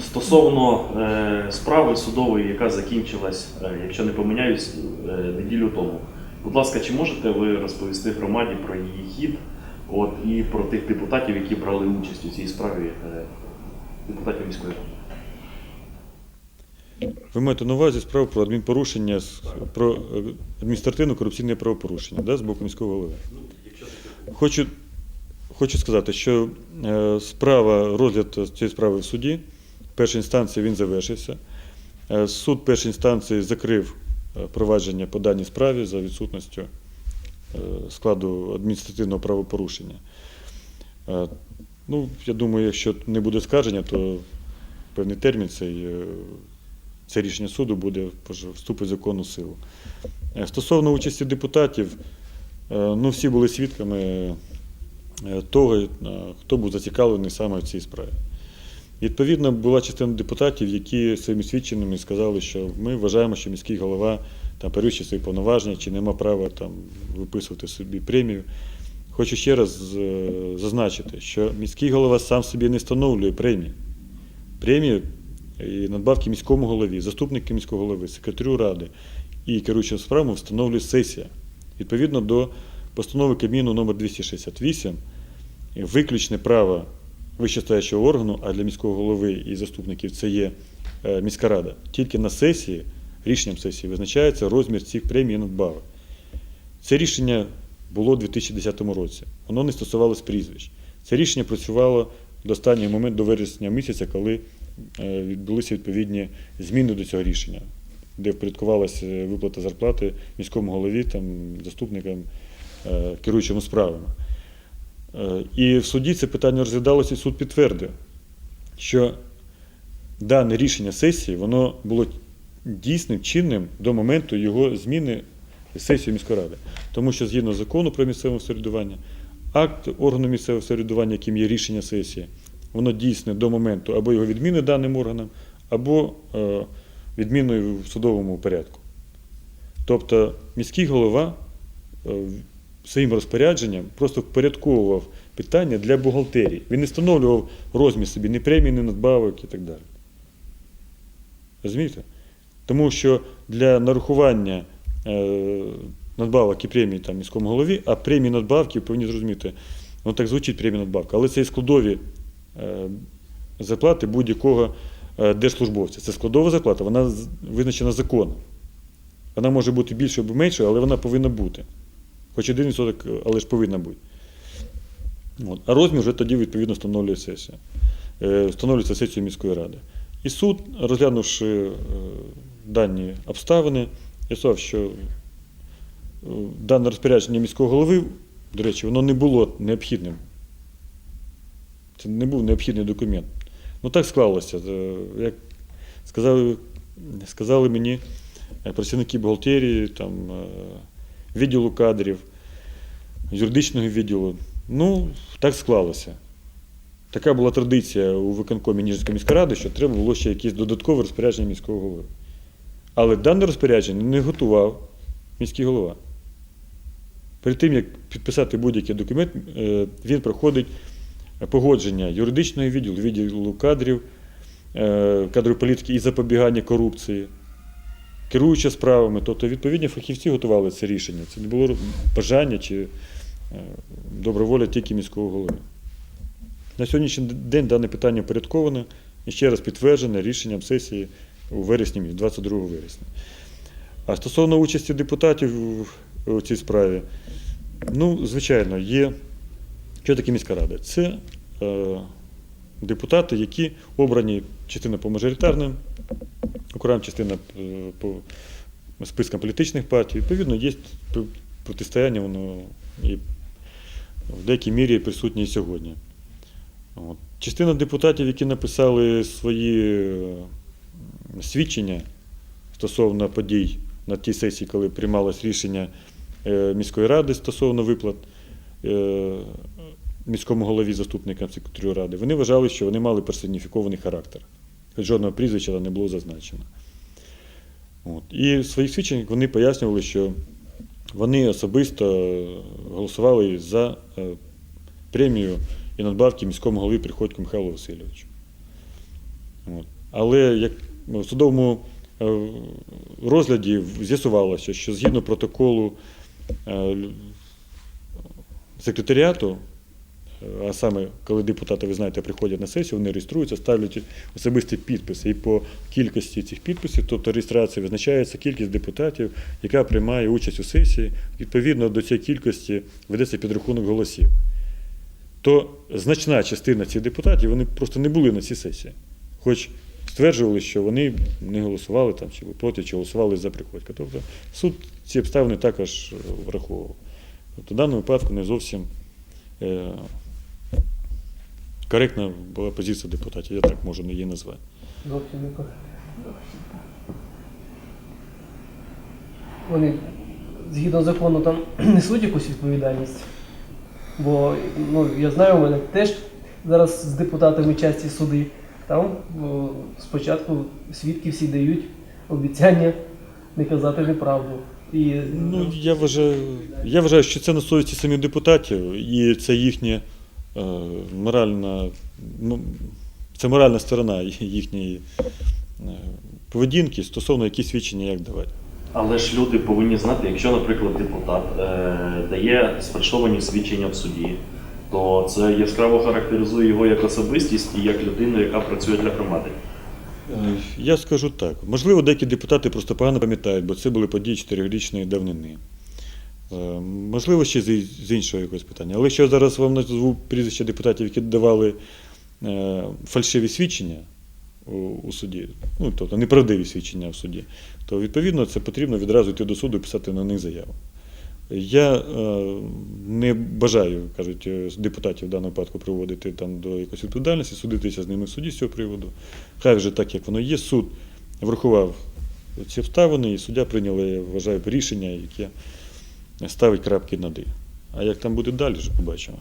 Стосовно е, справи судової, яка закінчилась, е, якщо не помиляюсь, е, неділю тому. Будь ласка, чи можете ви розповісти громаді про її хід от, і про тих депутатів, які брали участь у цій справі депутатів міської ради? Ви маєте на увазі справу про адмінпорушення, про е, адміністративне корупційне правопорушення да, з боку міського голови. Хочу, хочу сказати, що е, справа, розгляд цієї справи в суді, першої інстанції він завершився. Е, суд першої інстанції закрив е, провадження по даній справі за відсутністю складу адміністративного правопорушення. Ну, я думаю, якщо не буде скарження, то певний термін цей. це рішення суду буде вступить в законну силу. Стосовно участі депутатів, ну всі були свідками того, е, хто був зацікавлений саме в цій справі. Відповідно, була частина депутатів, які своїми свідченнями сказали, що ми вважаємо, що міський голова там перевищує свої повноваження, чи нема права там виписувати собі премію. Хочу ще раз е, зазначити, що міський голова сам собі не встановлює премії. Премії і надбавки міському голові, заступнику міського голови, секретарю ради і керуючим справами встановлює сесія. Відповідно до постанови Кабміну номер 268 виключне право вищестоячого органу, а для міського голови і заступників це є е, міська рада. Тільки на сесії, рішенням сесії визначається розмір цих премій і надбавок. Це рішення було у 2010 році. Воно не стосувалось прізвищ. Це рішення працювало до останнього моменту, до вересня місяця, коли е, відбулися відповідні зміни до цього рішення, де впорядкувалася виплата зарплати міському голові, там, заступникам, е, керуючому справами. Е, І в суді це питання розглядалося, і суд підтвердив, що дане рішення сесії воно було дійсним, чинним до моменту його зміни сесії міської ради. Тому що згідно закону про місцеве самоврядування, акт органу місцевого самоврядування, яким є рішення сесії, воно дійсне до моменту або його відміни даним органам, або е, відміною в судовому порядку. Тобто міський голова своїм розпорядженням просто впорядковував питання для бухгалтерії. Він не встановлював розмір собі ні премій, ні надбавок і так далі. Розумієте? Тому що для нарахування е, надбавок і премій там, міському голові, а премії надбавки, ви повинні зрозуміти, воно так звучить премії надбавка, але це і складові е, зарплати будь-якого е, держслужбовця. Це складова зарплата, вона визначена законом. Вона може бути більшою або меншою, але вона повинна бути. Хоч один відсоток, але ж повинна бути. От. А розмір вже тоді відповідно встановлює сесія. Е, Встановлюється сесією міської ради. І суд, розглянувши е, дані обставини, з'ясував, що е, дане розпорядження міського голови, до речі, воно не було необхідним. Це не був необхідний документ. Ну так склалося. Як сказали, сказали мені працівники бухгалтерії, там, відділу кадрів, юридичного відділу. Ну, так склалося. Така була традиція у виконкомі Ніжинської міської ради, що треба було ще якесь додаткове розпорядження міського голови. Але дане розпорядження не готував міський голова. Перед тим, як підписати будь-який документ, е, він проходить погодження юридичного відділу, відділу кадрів, е, кадрової політики і запобігання корупції, керуючи справами. Тобто відповідні фахівці готували це рішення. Це не було бажання чи е, добра воля тільки міського голови. На сьогоднішній день дане питання порядковане і ще раз підтверджене рішенням сесії у вересні, місяці, 22 вересня. А стосовно участі депутатів у- цій справі, ну, звичайно, є. Що таке міська рада? Це е, депутати, які обрані частина по мажоритарним окремим, частина е, по спискам політичних партій. Відповідно, є протистояння, воно і в деякій мірі присутнє і сьогодні. От. Частина депутатів, які написали свої е, свідчення стосовно подій на тій сесії, коли приймалось рішення е, міської ради стосовно виплат е, міському голові заступникам секретарю ради, вони вважали, що вони мали персоніфікований характер. Хоч жодного прізвища не було зазначено. От. І в своїх свідченнях вони пояснювали, що вони особисто голосували за е, премію і надбавки міському голові Приходьку Михайлу Васильовичу. Але як ну, в судовому е, розгляді з'ясувалося, що згідно протоколу е, секретаріату, а саме коли депутати, ви знаєте, приходять на сесію, вони реєструються, ставлять особисті підписи. І по кількості цих підписів, тобто реєстрації, визначається кількість депутатів, яка приймає участь у сесії. Відповідно до цієї кількості ведеться підрахунок голосів. То значна частина цих депутатів вони просто не були на цій сесії. Хоч стверджували, що вони не голосували там, чи проти, чи голосували за приходька. Тобто суд ці обставини також е, враховував. Тобто в даному випадку не зовсім е, коректна була позиція депутатів, я так можу її назвати. Зовсім не коректно. Вони згідно закону там несуть якусь відповідальність. Бо ну, я знаю, у мене теж зараз з депутатами часті суди. Там о, спочатку свідки всі дають обіцяння не казати неправду. І Ну, я вважаю, я вважаю, що це на совісті самих депутатів, і це їхня е, моральна, ну, це моральна сторона їхньої е, поведінки стосовно які свідчення як давати. Але ж люди повинні знати, якщо, наприклад, депутат е, дає сфальшовані свідчення в суді, то це яскраво характеризує його як особистість і як людину, яка працює для громади. Е, Я скажу так. Можливо, деякі депутати просто погано пам'ятають, бо це були події чотирирічної давнини. Е, Можливо, ще з іншого якогось питання. Але я зараз вам назву прізвища депутатів, які давали е, фальшиві свідчення у, суді, ну тобто неправдиві свідчення в суді, то відповідно це потрібно відразу йти до суду і писати на них заяву. Я е, не бажаю, кажуть, депутатів в даному випадку приводити там до якоїсь відповідальності, судитися з ними в суді з цього приводу. Хай вже так, як воно є. Суд врахував ці обставини, і суддя прийняли, вважаю, рішення, яке ставить крапки над «і». А як там буде далі, побачимо.